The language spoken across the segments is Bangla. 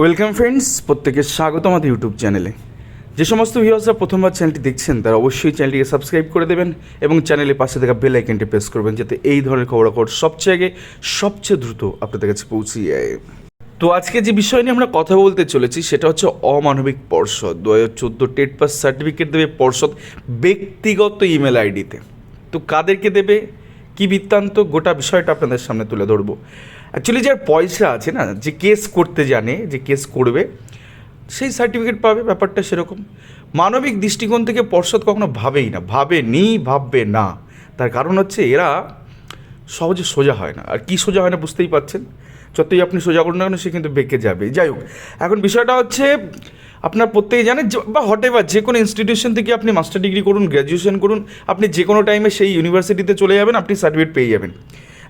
ওয়েলকাম ফ্রেন্ডস প্রত্যেকের স্বাগত আমাদের ইউটিউব চ্যানেলে যে সমস্ত ভিউয়ার্সরা প্রথমবার চ্যানেলটি দেখছেন, তারা অবশ্যই চ্যানেলটিকে সাবস্ক্রাইব করে দেবেন এবং চ্যানেলের পাশে থাকা বেল আইকনটি প্রেস করবেন যাতে এই ধরনের খবরাখবর সবচেয়ে আগে, সবচেয়ে দ্রুত আপনাদের কাছে পৌঁছে যায়। তো আজকে যে বিষয় নিয়ে আমরা কথা বলতে চলেছি, সেটা হচ্ছে অমানবিক পর্ষদ। দু হাজার চোদ্দ টেট পাস সার্টিফিকেট দেবে পর্ষদ ব্যক্তিগত ইমেল আইডিতে তো কাদেরকে দেবে? কি বৃত্তান্ত গোটা বিষয়টা আপনাদের সামনে তুলে ধরবো। অ্যাকচুয়ালি যার পয়সা আছে না, যে কেস করতে জানে, যে কেস করবে, সেই সার্টিফিকেট পাবে, ব্যাপারটা সেরকম। মানবিক দৃষ্টিকোণ থেকে পর্ষদ কখনো ভাবেই না, ভাবে নি, ভাববে না। তার কারণ হচ্ছে এরা সহজে সোজা হয় না। আর কি সোজা হয় না বুঝতেই পারছেন? যতই আপনি সোজা করুন না কেন, সে কিন্তু বেঁকে যাবে। যাই হোক, এখন বিষয়টা হচ্ছে আপনার প্রত্যেকে জানেন বা হটে বা যে কোনো ইনস্টিটিউশন থেকে আপনি মাস্টার ডিগ্রি করুন গ্র্যাজুয়েশন করুন, আপনি যে কোনো টাইমে সেই ইউনিভার্সিটিতে চলে যাবেন, আপনি সার্টিফিকেট পেয়ে যাবেন।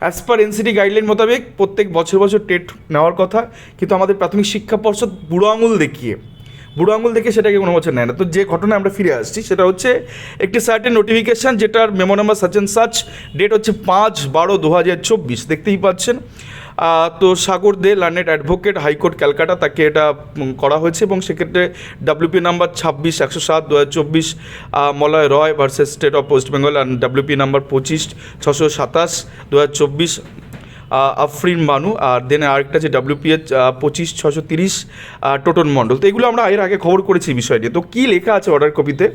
অ্যাজ পার এনসিটি গাইডলাইন মোতাবেক প্রত্যেক বছর বছর টেট নেওয়ার কথা, কিন্তু আমাদের প্রাথমিক শিক্ষা পর্ষদ বুড়ো আঙুল দেখিয়ে, বুড়ো আঙুল দেখে সেটাকে কোনো বছর নেয় না। তো যে ঘটনা আমরা ফিরে আসছি, সেটা হচ্ছে একটি সার্টেন নোটিফিকেশান যেটার memo number such such date হচ্ছে পাঁচ বারো দু হাজার চব্বিশ। দেখতেই পাচ্ছেন। তো Sagar Dey learned advocate high court Calcutta তাকে এটা করা হয়েছে এবং সেক্ষেত্রে ডাব্লিউপি নাম্বার ছাব্বিশ, একশো সাত, দু হাজার চব্বিশ Malay Roy versus state of West Bengal and WP number পঁচিশ, ছশো সাতাশ, দু হাজার চব্বিশ আফরিন বানু, আর দেন আরেকটা যে ডাব্লিউপিএচ পঁচিশ ছশো তিরিশ টোটন মণ্ডল। তো এগুলো আমরা এর আগে খবর করেছি বিষয় নিয়ে। তো কী লেখা আছে অর্ডার কপিতে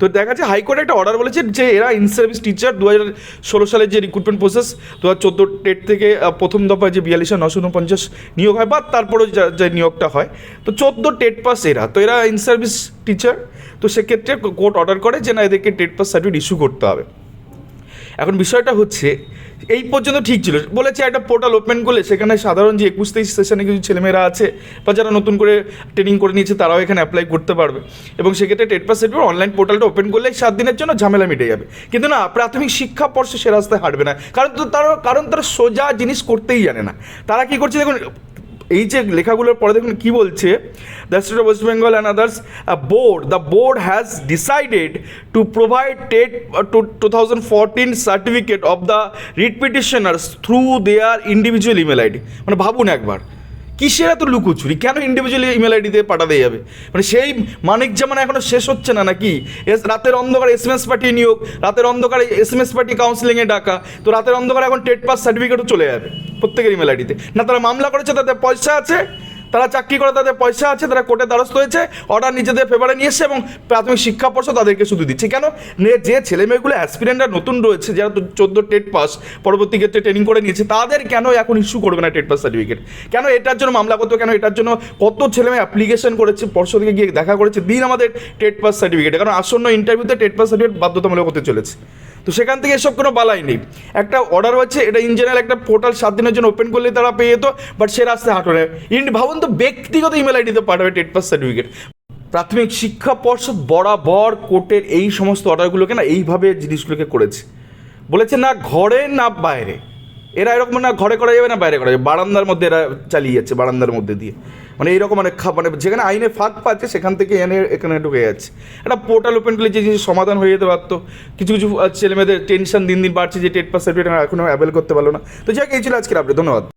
তো দেখা যাচ্ছে হাইকোর্টে একটা অর্ডার বলেছে যে এরা ইন সার্ভিস টিচার দু হাজার ষোলো সালের যে রিক্রুটমেন্ট প্রসেস দু হাজার চোদ্দ টেট থেকে প্রথম দফায় যে বিয়াল্লিশ নশো উনপঞ্চাশ নিয়োগ হয়, বা তারপরেও যা- যে নিয়োগটা হয়। তো চোদ্দ টেট পাস এরা। তো এরা ইন সার্ভিস টিচার তো সেক্ষেত্রে কোর্ট অর্ডার করে যে না, এদেরকে টেট পাস সার্টিফিকেট ইস্যু করতে হবে। এখন বিষয়টা হচ্ছে, এই পর্যন্ত ঠিক ছিল। বলেছে একটা পোর্টাল ওপেন করলে সেখানে সাধারণ যে একুশ তেইশ সেশনে কিছু ছেলেমেয়েরা আছে বা যারা নতুন করে ট্রেনিং করে নিয়েছে তারাও এখানে অ্যাপ্লাই করতে পারবে। এবং সেক্ষেত্রে টেট পাস সেট অনলাইন পোর্টালটা ওপেন করলে সাত দিনের জন্য ঝামেলা মিটে যাবে। কিন্তু না, প্রাথমিক শিক্ষা পর্ষে সে রাস্তায় হাঁটবে না। কারণ তো তারা, কারণ তারা সোজা জিনিস করতেই জানে না। তারা কি করছে দেখুন এই যে লেখাগুলোর পরে দেখুন কি বলছে the state of West Bengal and others board the board has decided to provide TET to two thousand fourteen certificate of the writ petitioners through their individual email ID মানে ভাবুন একবার কিসের এত লুকোচুরি? কেন ইন্ডিভিজুয়ালি ইমেল আইডি দিয়ে পাঠাতে যাবে? মানে সেই মানিক জামানা এখনও শেষ হচ্ছে না নাকি? রাতের অন্ধকারে এস এম এস পার্টি নিয়োগ, রাতের অন্ধকারে এস এম এস পার্টি কাউন্সিলিংয়ে ডাকা, তো রাতের অন্ধকারে এখন টেট পাস সার্টিফিকেটও চলে যাবে প্রত্যেকের ইমেল আইডিতে না, তারা মামলা করেছে তাদের পয়সা আছে? তারা চাকরি করে, তাদের পয়সা আছে, তারা কোর্টে দ্বারস্থ হয়েছে অর্ডার নিজেদের ফেভারে নিয়ে এসে এবং প্রাথমিক শিক্ষা পর্ষদ তাদেরকে শুধু দিচ্ছে। কেন? যে ছেলেমেয়েগুলো অ্যাসপিরেন্টরা নতুন রয়েছে, যারা তো চোদ্দ টেট পাস পরবর্তী ক্ষেত্রে ট্রেনিং করে নিয়েছে, তাদের কেন এখন ইস্যু করবে না টেট পাস সার্টিফিকেট কেন এটার জন্য মামলা করতো কেন এটার জন্য কত ছেলেমেয়ে অ্যাপ্লিকেশন করেছে, পর্ষদকে গিয়ে দেখা করেছে? দিন আমাদের টেট পাস সার্টিফিকেট কারণ আসন্ন ইন্টারভিউতে টেট পাস সার্টিফিকেট বাধ্যতামূলক হতে চলেছে। তো সেখান থেকে এসব কোনো বালাই নেই। একটা অর্ডার হচ্ছে, এটা ইন জেনারেল একটা পোর্টাল সাত দিনের জন্য ওপেন করলে তারা পেয়ে যেত বাট সে রাস্তায় হাঁটো না ইন ভাবুন তো, ব্যক্তিগত ইমেল আইডিতে পাঠাবে টেট পাস সার্টিফিকেট প্রাথমিক শিক্ষা পর্ষদ বরাবর কোর্টের এই সমস্ত অর্ডারগুলোকে না এইভাবে জিনিসগুলোকে করেছে। বলেছে না ঘরে না বাইরে। এরা এরকম না ঘরে করা যাবে না বাইরে করা যাবে। বারান্দার মধ্যে এরা চালিয়ে যাচ্ছে বারান্দার মধ্যে দিয়ে। মানে এইরকম অনেক খা মানে যেখানে আইনে ফাঁক পাচ্ছে সেখান থেকে এনে এখানে ঢুকে যাচ্ছে। একটা পোর্টাল ওপেন করলে যে জিনিস সমাধান হয়ে যেতে পারতো। কিছু কিছু ছেলেমেয়েদের টেনশন দিন দিন বাড়ছে যে টেট পাস সার্টিফিকেট এখনও অ্যাভেল করতে পারল না। তো যাই হোক, এই ছিল আজকের আপডেট ধন্যবাদ।